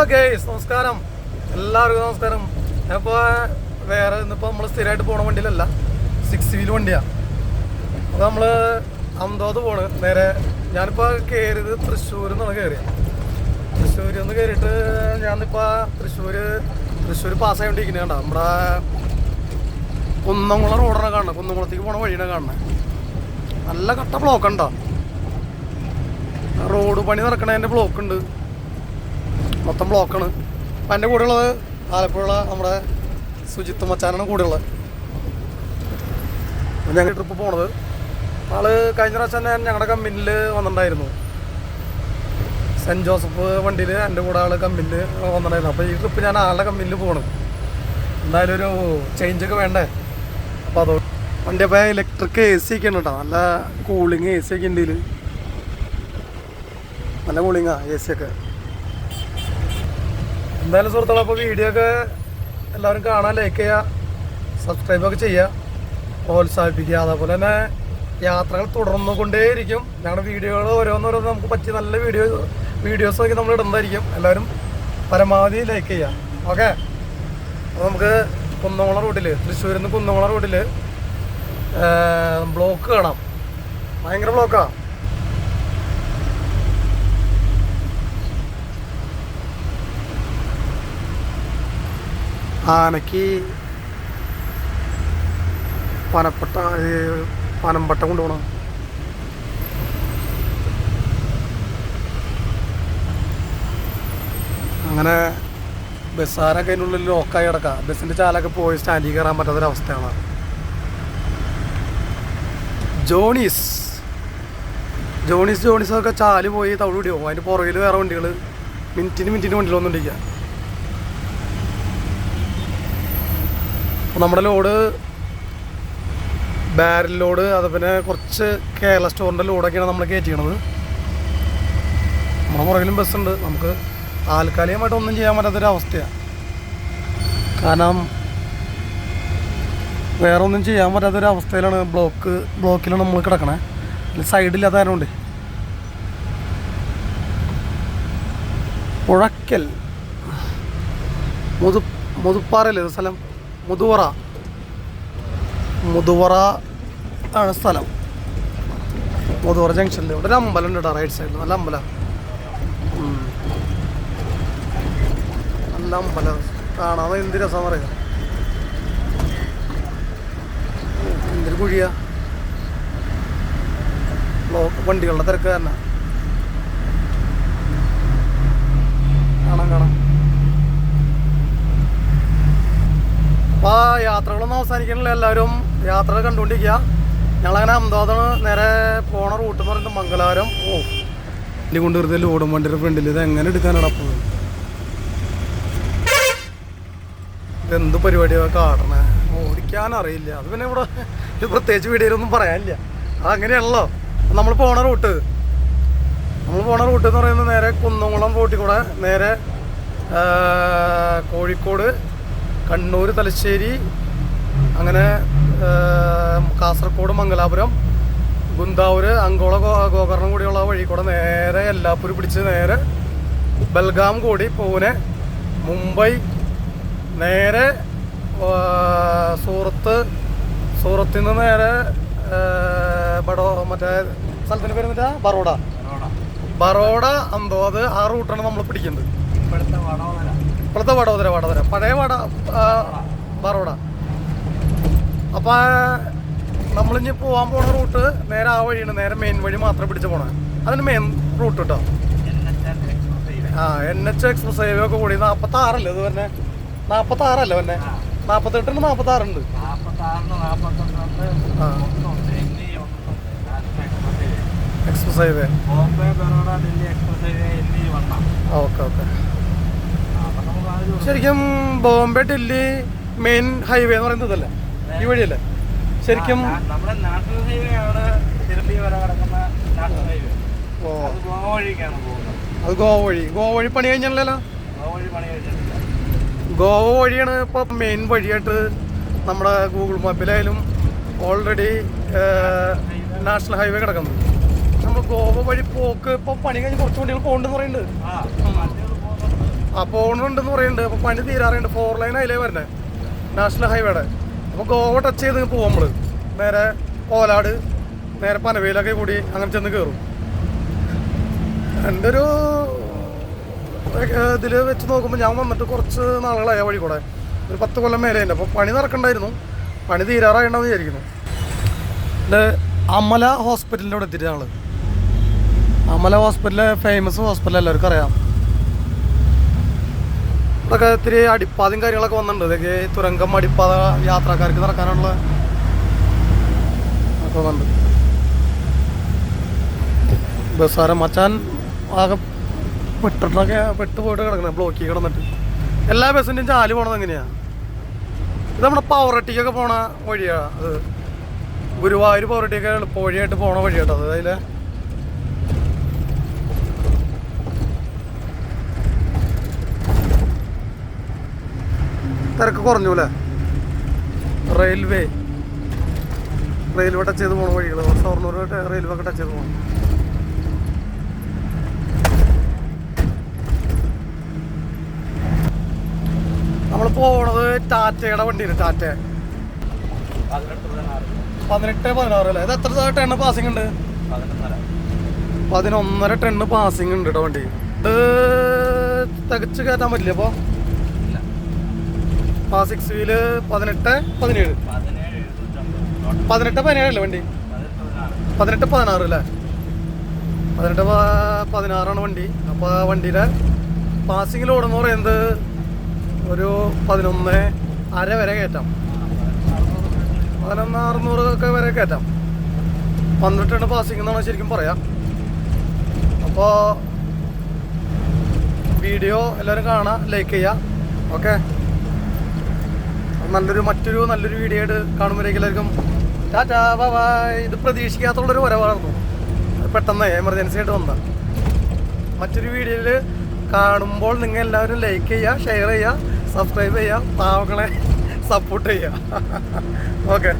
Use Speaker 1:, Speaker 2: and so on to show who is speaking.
Speaker 1: Hello guys നമസ്കാരം. എല്ലാവർക്കും നമസ്കാരം. ഞാനിപ്പോൾ വേറെ ഇന്നിപ്പോൾ നമ്മൾ സ്ഥിരമായിട്ട് പോണ വണ്ടിയിലല്ല സിക്സ് വീൽ വണ്ടിയാണ് അപ്പോൾ നമ്മൾ അഹമ്മദാബാദ് പോണ്. നേരെ ഞാനിപ്പോൾ കയറിയത് തൃശ്ശൂരിൽ നിന്നാണ് കയറിയത് തൃശ്ശൂരിൽ നിന്ന് കയറിയിട്ട് ഞാനിപ്പോൾ തൃശ്ശൂർ തൃശ്ശൂർ പാസ്സായോണ്ടിരിക്കുന്നത് കണ്ട. നമ്മുടെ കുന്നംകുളം റോഡാണ് കാണുന്നത് കുന്നംകുളത്തേക്ക് പോണ വഴിയാണ് കാണുന്നത് നല്ല കട്ട ബ്ലോക്ക് ഉണ്ടോ? റോഡ് പണി നടക്കണതിന്റെ ബ്ലോക്ക് ഉണ്ട്. മൊത്തം ബ്ലോക്കാണ്. അപ്പം എന്റെ കൂടെ ഉള്ളത് ആലപ്പുഴ നമ്മുടെ സുജിത്ത് മച്ചാനാണ് കൂടെ ഉള്ളത് അപ്പം ഞങ്ങൾ ട്രിപ്പ് പോണത്. ആൾ കഴിഞ്ഞ പ്രാവശ്യം ഞാൻ ഞങ്ങളുടെ കമ്പനിയിൽ വന്നിട്ടുണ്ടായിരുന്നു. സെന്റ് ജോസഫ് വണ്ടിയിൽ എന്റെ കൂടെ ആൾ കമ്പനിയിൽ വന്നിട്ടുണ്ടായിരുന്നു. അപ്പോൾ ഈ ട്രിപ്പ് ഞാൻ ആളുടെ കമ്പനിയിൽ പോകണം എന്തായാലും ഒരു ചേഞ്ച് ഒക്കെ വേണ്ടേ? അപ്പോൾ അതോ വണ്ടി അപ്പോൾ ഇലക്ട്രിക് എ സി ഒക്കെ ഉണ്ട് കേട്ടോ. നല്ല കൂളിങ് എ സി ഒക്കെ ഉണ്ട് ഇതിൽ നല്ല കൂളിങ്ങാ എ സി ഒക്കെ. എന്തായാലും സുഹൃത്തുക്കളെ അപ്പോൾ വീഡിയോ ഒക്കെ എല്ലാവരും കാണാൻ ലൈക്ക് ചെയ്യുക സബ്സ്ക്രൈബ് ഒക്കെ ചെയ്യുക പ്രോത്സാഹിപ്പിക്കുക. അതേപോലെ തന്നെ യാത്രകൾ തുടർന്നു കൊണ്ടേയിരിക്കും ഞങ്ങളുടെ വീഡിയോകൾ ഓരോന്നോരോന്ന് നമുക്ക് പറ്റിയ നല്ല വീഡിയോ വീഡിയോസ് ഒക്കെ നമ്മൾ ഇടുന്നതായിരിക്കും. എല്ലാവരും പരമാവധി ലൈക്ക് ചെയ്യുക. ഓക്കെ അപ്പോൾ നമുക്ക് കുന്നംകുളം റൂട്ടിൽ തൃശ്ശൂരിൽ നിന്ന് കുന്നംകുളം റൂട്ടിൽ ബ്ലോക്ക് കാണാം. ഭയങ്കര ബ്ലോക്കാണ് ആനയ്ക്ക് പനപ്പട്ട പനമ്പട്ട കൊണ്ടുപോകണം. അങ്ങനെ ബസ്സാരൊക്കെ അതിന്റെ ഉള്ളിൽ ലോക്കായി കിടക്കുക ബസ്സിന്റെ ചാലൊക്കെ പോയി സ്റ്റാൻഡിൽ കയറാൻ പറ്റാത്തൊരവസ്ഥയാണ് ജോണീസ്. ജോണീസ് ജോണീസൊക്കെ ചാൽ പോയി തവിട് പിടിയോ അതിന്റെ പുറകിൽ വേറെ വണ്ടികൾ മിനിറ്റിന് മിനിറ്റിന് വണ്ടികൾ വന്നുകൊണ്ടിരിക്കുക നമ്മുടെ ലോഡ് ബാരൽ ലോഡ് അത് പിന്നെ കുറച്ച് കേരള സ്റ്റോറിന്റെ ലോഡൊക്കെയാണ് നമ്മൾ കയറ്റിയണത് നമ്മുടെ പുറകിലും ബസ്സുണ്ട് നമുക്ക് താൽക്കാലികമായിട്ട് ഒന്നും ചെയ്യാൻ പറ്റാത്തൊരവസ്ഥയാണ് കാരണം വേറെ ഒന്നും ചെയ്യാൻ പറ്റാത്തൊരവസ്ഥയിലാണ് ബ്ലോക്ക് ബ്ലോക്കിലാണ് നമ്മൾ കിടക്കണേ. സൈഡില്ലാത്ത കാരണമുണ്ട് പുഴക്കൽ. മുതു മുതുപ്പാറല്ലേ സ്ഥലം? മുതുവറ. മുതുവറ ആണ് സ്ഥലം. മുതുവറ ജംഗ്ഷനിൽ ഇവിടെ ഒരു അമ്പലം ഉണ്ട് റൈറ്റ് സൈഡിൽ നല്ല അമ്പലം. നല്ല അമ്പലം. കാണാതെ എന്ത് രസം പറയാ എന്തൊരു കുഴിയാ. വണ്ടികളുടെ തിരക്ക് തന്നെ കാണാം കാണാം അപ്പോൾ ആ യാത്രകളൊന്നും അവസാനിക്കണില്ല. എല്ലാവരും യാത്ര കണ്ടുകൊണ്ടിരിക്കുക. ഞങ്ങളങ്ങനെ അഹമ്മദാബാദാണ് നേരെ പോണ റൂട്ട് എന്ന് പറയുന്നത് മംഗലാപുരം. ഓ വണ്ടി കൊണ്ട് വെറുതെ ലോഡും വണ്ടിയുടെ ഫ്രണ്ടിൽ ഇത് എങ്ങനെ എടുക്കാനാണ് അപ്പോൾ ഇതെന്ത് പരിപാടിയാണ് കാണണേ? ഓടിക്കാൻ അറിയില്ല. അത് പിന്നെ ഇവിടെ ഇത് പ്രത്യേകിച്ച് വീഡിയോയിലൊന്നും പറയാനില്ല. അതങ്ങനെയാണല്ലോ നമ്മൾ പോണ റൂട്ട്. നമ്മൾ പോണ റൂട്ട് എന്ന് പറയുന്നത് നേരെ കുന്നംകുളം റൂട്ടിൽ നേരെ കോഴിക്കോട് കണ്ണൂർ തലശ്ശേരി അങ്ങനെ കാസർഗോഡ് മംഗലാപുരം ഗുന്താവൂര് അങ്കോള ഗോകർണം കൂടിയുള്ള വഴി കൂടെ നേരെ എല്ലാപ്പൂര് പിടിച്ച് നേരെ ബൽഗാം കൂടി പൂനെ മുംബൈ നേരെ സൂറത്ത് സൂറത്തിൽ നിന്ന് നേരെ ബഡോ മറ്റേ സ്ഥലത്തിന്റെ പേര് മറ്റേ ബറോഡ. ബറോഡ. എന്തോ അത് ആ റൂട്ടാണ് നമ്മൾ പിടിക്കുന്നത്. ഇപ്പോഴത്തെ വടോദര. വടോദര പഴയ വട ബറോഡ. അപ്പോൾ നമ്മളിഞ്ഞ് പോകാൻ പോണ റൂട്ട് നേരെ ആ വഴിയാണ്. നേരെ മെയിൻ വഴി മാത്രം പിടിച്ച് പോണേ. അതിന് മെയിൻ റൂട്ട് കേട്ടോ ആ എൻ എച്ച് എക്സ്പ്രസ് ഹൈവേ ഒക്കെ കൂടി. നാൽപ്പത്താറല്ലേ ഇത് തന്നെ നാൽപ്പത്താറല്ലേ തന്നെ നാൽപ്പത്തെട്ടിന് നാൽപ്പത്താറുണ്ട് ആ. എക്സ്പ്രസ് ഹൈവേ ഓക്കെ ഓക്കെ ശരിക്കും ബോംബെ ഡൽഹി മെയിൻ ഹൈവേ എന്ന് പറയുന്നത് ഇതല്ലേ? ഈ വഴിയല്ലേ? ശരിക്കും
Speaker 2: നമ്മുടെ നാഷണൽ ഹൈവേ ആണ് തിരുപ്പതി വരെ കിടക്കുന്ന നാഷണൽ ഹൈവേ.
Speaker 1: ഓ.
Speaker 2: അത് ഗോവ വഴിക്കാണ് പോകുന്നത്.
Speaker 1: അത് ഗോവ വഴി. ഗോവ വഴി പണി കഴിഞ്ഞല്ലോ
Speaker 2: ഗോവ വഴി പണി കഴിഞ്ഞിട്ടില്ല.
Speaker 1: ഗോവ വഴിയാണ് ഇപ്പോൾ മെയിൻ വഴിയായിട്ട് നമ്മുടെ ഗൂഗിൾ മാപ്പിലായാലും ഓൾറെഡി നാഷണൽ ഹൈവേ കിടക്കുന്നത്. നമ്മൾ ഗോവ വഴി പോക്ക് ഇപ്പോൾ പണി കഴിഞ്ഞ് കുറച്ച് വണ്ടികൾ പോകുന്നുണ്ടെന്ന് പറയുന്നുണ്ട്.
Speaker 2: ആ
Speaker 1: പോകണുണ്ടെന്ന് പറയുന്നുണ്ട്. അപ്പോൾ പണി തീരാറുണ്ട്. ഫോർ ലൈൻ അതിലേ വരണേ? നാഷണൽ ഹൈവേയുടെ അപ്പോൾ ഗോവ ടച്ച് ചെയ്ത് പോകും നമ്മൾ നേരെ കോലാട് നേരെ പനവേലൊക്കെ കൂടി അങ്ങനെ ചെന്ന് കയറും എന്റെ ഒരു ഇതിൽ വെച്ച് നോക്കുമ്പോൾ ഞാൻ വന്നിട്ട് കുറച്ച് നാളുകളായ വഴി കൂടെ. ഒരു പത്ത് കൊല്ലം മേലെ ഉണ്ട് അപ്പോൾ പണി നടക്കണ്ടായിരുന്നു. പണി തീരാറായിട്ടുണ്ടെന്ന് വിചാരിക്കുന്നു. എന്റെ അമല ഹോസ്പിറ്റലിന്റെ അവിടെ എത്തിയിട്ട് ഞങ്ങൾ അമല ഹോസ്പിറ്റൽ ഫേമസ് ഹോസ്പിറ്റൽ എല്ലാവർക്കും അറിയാം ഇവിടെയൊക്കെ ഇത്തിരി അടിപ്പാതയും കാര്യങ്ങളൊക്കെ വന്നിട്ടുണ്ട്. ഇതൊക്കെ തുരങ്കം അടിപ്പാത യാത്രക്കാർക്ക് നടക്കാനുള്ള ബസ്സാരം മച്ചാൻ ആകെ പെട്ടിട്ടൊക്കെ പെട്ട് പോയിട്ട് കിടക്കണേ ബ്ലോക്കിൽ കിടന്നിട്ട്. എല്ലാ ബസ്സിന്റെയും ചാൽ പോണത് എങ്ങനെയാ? ഇത് നമ്മുടെ പവറട്ടിക്കൊക്കെ പോണ വഴിയാ അത്. ഗുരുവായൂർ പവറട്ടിയൊക്കെ എളുപ്പ വഴിയായിട്ട് പോണ വഴിയാട്ടോ അത്. അതിലെ തിരക്ക് കുറഞ്ഞു അല്ലേ റെയിൽവേ. റെയിൽവേ ടച്ച് ചെയ്ത് പോണ വഴികൾ ഷൊർണൂർ റെയിൽവേ ഒക്കെ ടച്ച് ചെയ്ത് പോകണം നമ്മൾ പോണത് ടാറ്റയുടെ വണ്ടിയാണ് ടാറ്റ.
Speaker 2: പതിനെട്ട് പതിനാറ്
Speaker 1: അല്ലേ? ഇത് എത്ര ടണ്ണ് പാസിംഗ് ഉണ്ട്?
Speaker 2: പതിനൊന്നര
Speaker 1: ടണ്ണ് പാസിംഗ് ഉണ്ട് കേട്ടോ വണ്ടി. ഇത് തികച്ച് കയറ്റാൻ പറ്റില്ല അപ്പോൾ ആ സിക്സ് വീൽ പതിനെട്ട് പതിനേഴ്. പതിനെട്ട് പതിനേഴല്ലേ വണ്ടി?
Speaker 2: പതിനെട്ട് പതിനാറ്
Speaker 1: അല്ലേ? പതിനെട്ട് പതിനാറാണ് വണ്ടി. അപ്പോൾ വണ്ടിയുടെ പാസിംഗിൽ ഓടുന്ന പറയുന്നത് ഒരു പതിനൊന്ന് അര വരെ കയറ്റാം. പതിനൊന്ന് അറുന്നൂറ് ഒക്കെ വരെ കയറ്റാം. പന്ത്രണ്ടാണ് പാസിംഗ് എന്നാണ് ശരിക്കും പറയാം. അപ്പോൾ വീഡിയോ എല്ലാവരും കാണാം ലൈക്ക് ചെയ്യുക ഓക്കെ നല്ലൊരു മറ്റൊരു നല്ലൊരു വീഡിയോ ആയിട്ട് കാണുമ്പോഴേക്കും എല്ലാവർക്കും ടാറ്റാ ഇത് പ്രതീക്ഷിക്കാത്തുള്ളൊരു വരവായിരുന്നു. പെട്ടെന്ന് എമർജൻസി ആയിട്ട് വന്ന. മറ്റൊരു വീഡിയോയിൽ കാണുമ്പോൾ നിങ്ങൾ എല്ലാവരും ലൈക്ക് ചെയ്യുക ഷെയർ ചെയ്യുക സബ്സ്ക്രൈബ് ചെയ്യുക പാവങ്ങളെ സപ്പോർട്ട് ചെയ്യുക. ഓക്കെ